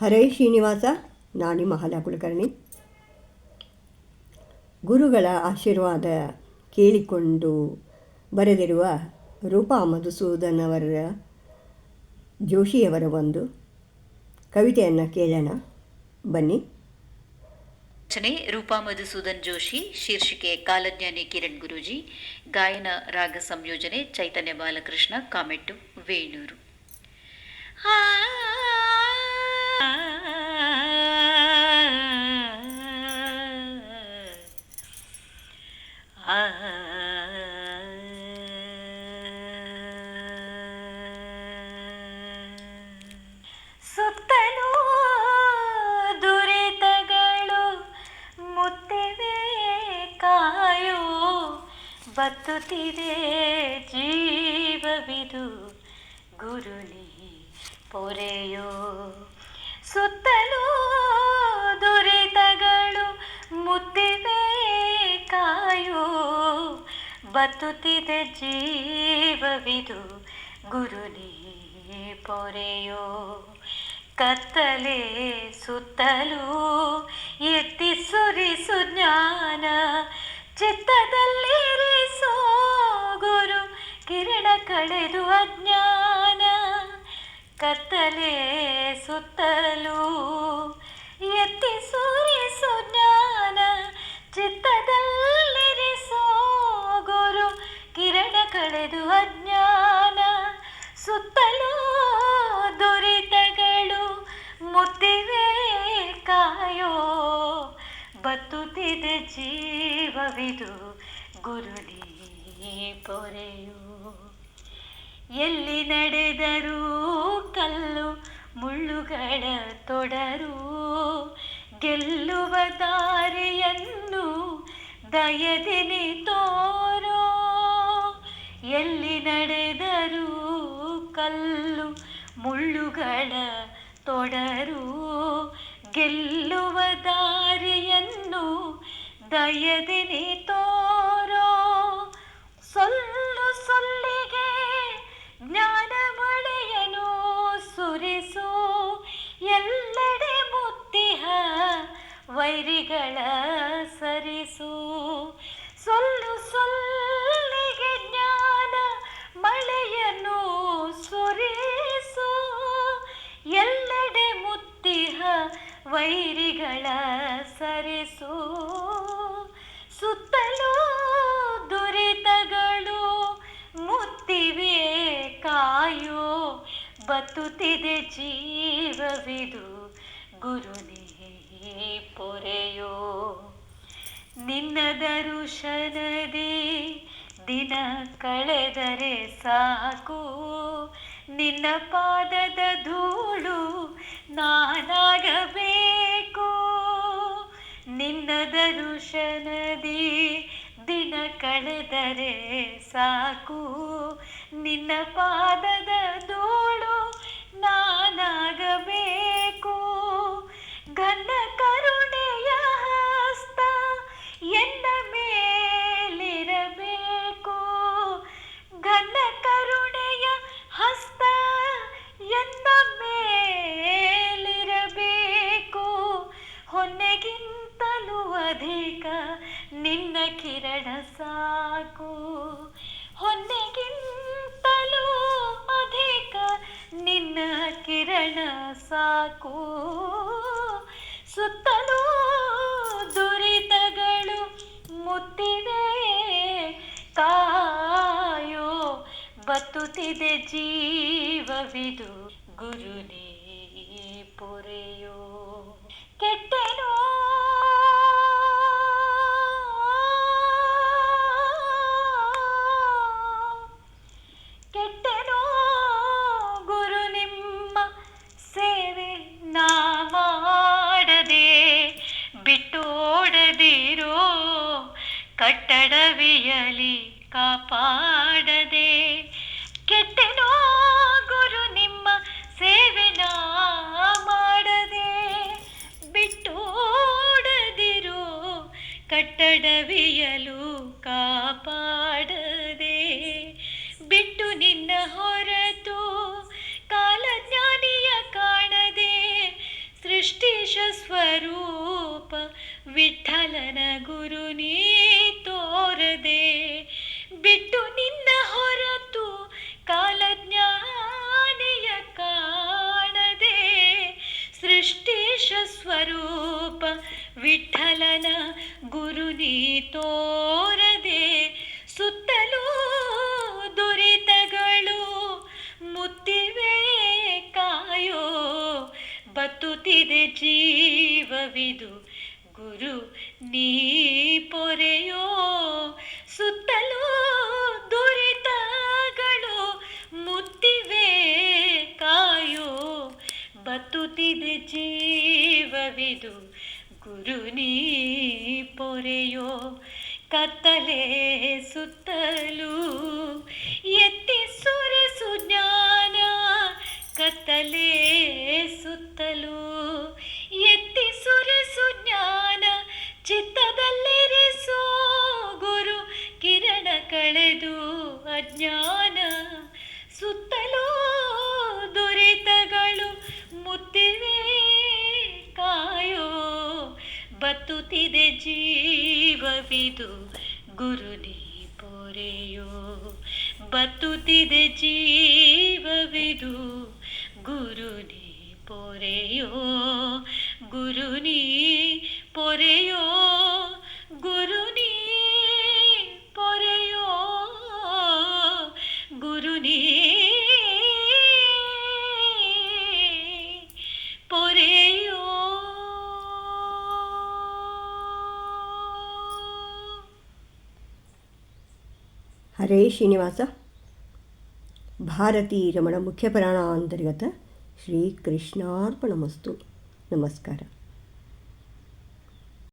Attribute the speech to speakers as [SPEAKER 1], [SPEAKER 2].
[SPEAKER 1] ಹರೇ ಶ್ರೀನಿವಾಸ ನಾನಿ ಮಹಾಲಾ ಕುಲಕರ್ಣಿ. ಗುರುಗಳ ಆಶೀರ್ವಾದ ಕೇಳಿಕೊಂಡು ಬರೆದಿರುವ ರೂಪಾ ಮಧುಸೂದನವರ ಜೋಶಿಯವರ ಒಂದು ಕವಿತೆಯನ್ನು ಕೇಳೋಣ. ಬನ್ನಿ.
[SPEAKER 2] ರಚನೆ, ರೂಪಾ ಮಧುಸೂದನ್ ಜೋಶಿ, ಶೀರ್ಷಿಕೆ ಕಾಲಜ್ಞಾನಿ ಕಿರಣ್ ಗುರೂಜಿ, ಗಾಯನ ರಾಗ ಸಂಯೋಜನೆ ಚೈತನ್ಯ ಬಾಲಕೃಷ್ಣ, ಕಾಮೆಟ್ಟು ವೇಣೂರು. ಬತ್ತುತ್ತಿದೆ ಜೀವವಿದು ಗುರುನಿ ಪೊರೆಯೋ. ಸುತ್ತಲೂ ದುರಿತಗಳು ಮುತ್ತಿವೆ ಕಾಯೋ. ಬತ್ತುತ್ತಿದೆ ಜೀವವಿದು ಗುರುನಿ ಪೊರೆಯೋ. ಕತ್ತಲೆ ಸುತ್ತಲೂ ಎತ್ತಿ ಸುರಿಸು ಜ್ಞಾನ ಚಿತ್ತದಲ್ಲಿರಿಸೋ ಕಳೆದು ಅಜ್ಞಾನ, ಕತ್ತಲೆ ಸುತ್ತಲೂ ಎತ್ತಿ ಸೂರಿಸು ಜ್ಞಾನ, ಚಿತ್ತದಲ್ಲಿರಿಸೋ ಗುರು, ಕಿರಣ ಕಳೆದು ಅಜ್ಞಾನ, ಸುತ್ತಲೂ ದುರಿತಗಳು ಮುತ್ತಿವೆ ಕಾಯೋ, ಬತ್ತುತ್ತಿದೆ ಜೀವವಿದು ಗುರುನಿ ಪೊರೆಯೋ. ಎಲ್ಲಿ ನಡೆದರೂ ಕಲ್ಲು ಮುಳ್ಳುಗಳ ತೊಡರು. ಗೆಲ್ಲುವ ದಾರಿಯನ್ನು ದಯದಿನಿ ತೋರೋ. ಎಲ್ಲಿ ನಡೆದರೂ ಕಲ್ಲು ಮುಳ್ಳುಗಳ ತೊಡರು. ಗೆಲ್ಲುವ ದಾರಿಯನ್ನು ದಯದಿನಿ ತೋರೋ. ಸೊಲ್ಲು ಸೊಲ್ಲಿಗೆ ವೈರಿಗಳ ಸರಿಸು. ಸೊಲ್ಲು ಸೊಲ್ಲಿಗೆ ಜ್ಞಾನ ಮಳೆಯನ್ನು ಸುರಿಸು. ಎಲ್ಲೆಡೆ ಮುತ್ತಿಹ ವೈರಿಗಳ ಸರಿಸು. ಸುತ್ತಲೂ ದುರಿತಗಳು ಮುತ್ತಿವೆ ಕಾಯೋ. ಬತ್ತುತ್ತಿದೆ ಜೀವವಿದು ಗುರುನೇ. ಪೊರೆಯೋ ನಿನ್ನ ದರುಶನದಿ ದಿನ ಕಳೆದರೆ ಸಾಕು. ನಿನ್ನ ಪಾದದ ಧೂಳು ನಾನಾಗಬೇಕು. ನಿನ್ನ ದರುಶನದಿ ದಿನ ಕಳೆದರೆ ಸಾಕು. ನಿನ್ನ ಪಾದದ ಕಿರಣ ಸಾಕು. ಸುತ್ತಲೂ ದುರಿತಗಳು ಮುತ್ತಿದೆ. ಕಾಯೋ ಬತ್ತುತ್ತಿದೆ ಜೀವವಿದು ಗುರುನೇ ಪೊರೆಯೋ. ಕೆಟ್ಟೆನೋ ಕಾಪಾಡದೆ ಕೆಟ್ಟೆನೋ ಗುರು ನಿಮ್ಮ ಸೇವೆನ ಮಾಡದೆ ಬಿಟ್ಟೋಡದಿರು, ಕಟ್ಟಡವಿಯಲು ಕಾಪಾಡದೆ ಬಿಟ್ಟು ನಿನ್ನ ಹೊರತು ಕಾಲಜ್ಞಾನಿಯ ಕಾಣದೆ ಸೃಷ್ಟಿಶ ಸ್ವರೂಪ ವಿಠಲನ ಗುರುನೀ ತೋರದೆ ಸುತ್ತಲೂ ದುರಿತಗಳು ಮುತ್ತಿವೆ ಕಾಯೋ ಬತ್ತುತ್ತಿದೆ ಜೀವವಿದು ಗುರು ನೀ ಪೊರೆಯೋ ಸುತ್ತಲೂ ದುರಿತಗಳು ಮುತ್ತಿವೆ ಕಾಯೋ ಬತ್ತುತ್ತಿದೆ ಜೀವವಿದು ಗುರು ನೀ ಪೊರೆಯೋ ಕತ್ತಲೆ ಸುತ್ತಲೂ ಎತ್ತಿ ಸುರಿಸು ಜ್ಞಾನ ಕತ್ತಲೆ ಸುತ್ತಲೂ ಜೀವವಿದು ಗುರು ನೀ ಪೊರೆಯೋ. ಬತ್ತುತ್ತಿದೆ ಜೀವವಿದು ಗುರು ನೀ ಪೊರೆಯೋ. ಗುರು ನೀ ಪೊರೆಯೋ
[SPEAKER 1] ಹರೇ ಶ್ರೀನಿವಾಸ. ಭಾರತೀ ರಮಣ ಮುಖ್ಯ ಪ್ರಾಣಾಂತರ್ಗತ ಶ್ರೀಕೃಷ್ಣಾರ್ಪಣಮಸ್ತು. ನಮಸ್ಕಾರ.